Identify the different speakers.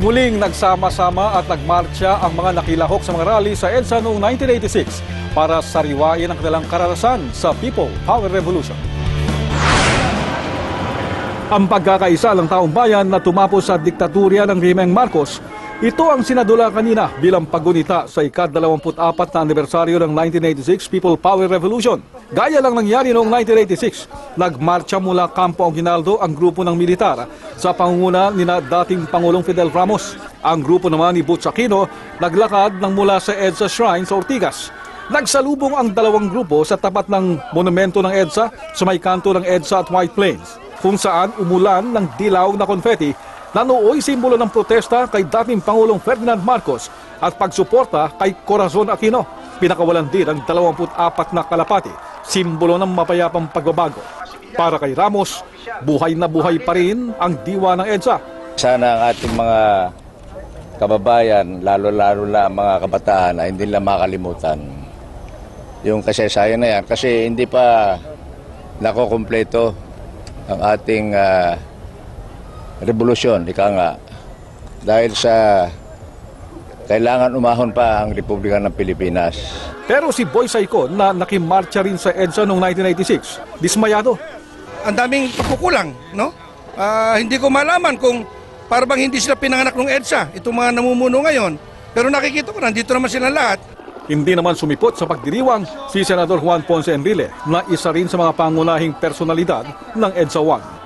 Speaker 1: Muling nagsama-sama at nagmarcha ang mga nakilahok sa mga rally sa EDSA noong 1986 para sariwain ang kanilang karanasan sa People Power Revolution. Ang pagkakaisa ng taong bayan na tumapos sa diktaturya ng Rimeng Marcos, ito ang sinadula kanina bilang pagunita sa ika-24 na anibersaryo ng 1986 People Power Revolution. Gaya lang nangyari noong 1986, nagmarcha mula Campo Aguinaldo ang grupo ng militar sa pangunguna ni na dating Pangulong Fidel Ramos. Ang grupo naman ni Butch Aquino naglakad ng mula sa EDSA Shrine sa Ortigas. Nagsalubong ang dalawang grupo sa tapat ng monumento ng EDSA sa may kanto ng EDSA at White Plains kung saan umulan ng dilaw na konfeti na nooy simbolo ng protesta kay dating Pangulong Ferdinand Marcos at pagsuporta kay Corazon Aquino. Pinakawalan din ang 24 na kalapati, simbolo ng mapayapang pagbabago. Para kay Ramos, buhay na buhay pa rin ang diwa ng EDSA.
Speaker 2: Sana ang ating mga kababayan, lalo-lalo na ang mga kabataan, ay hindi nila makalimutan yung kasaysayan na yan. Kasi hindi pa nakokompleto ang ating ah, revolusyon, ika nga. Dahil sa kailangan umahon pa ang Republika ng Pilipinas.
Speaker 1: Pero si Boy Saicon na nakimarcha rin sa EDSA noong 1986, dismayado.
Speaker 3: ang daming pagkukulang, no? Ah, hindi ko malaman kung para bang hindi sila pinanganak ng EDSA, itong mga namumuno ngayon. Pero nakikita ko, nandito naman sila lahat.
Speaker 1: Hindi naman sumipot sa pagdiriwang si Senador Juan Ponce Enrile na isa rin sa mga pangunahing personalidad ng EDSA 1.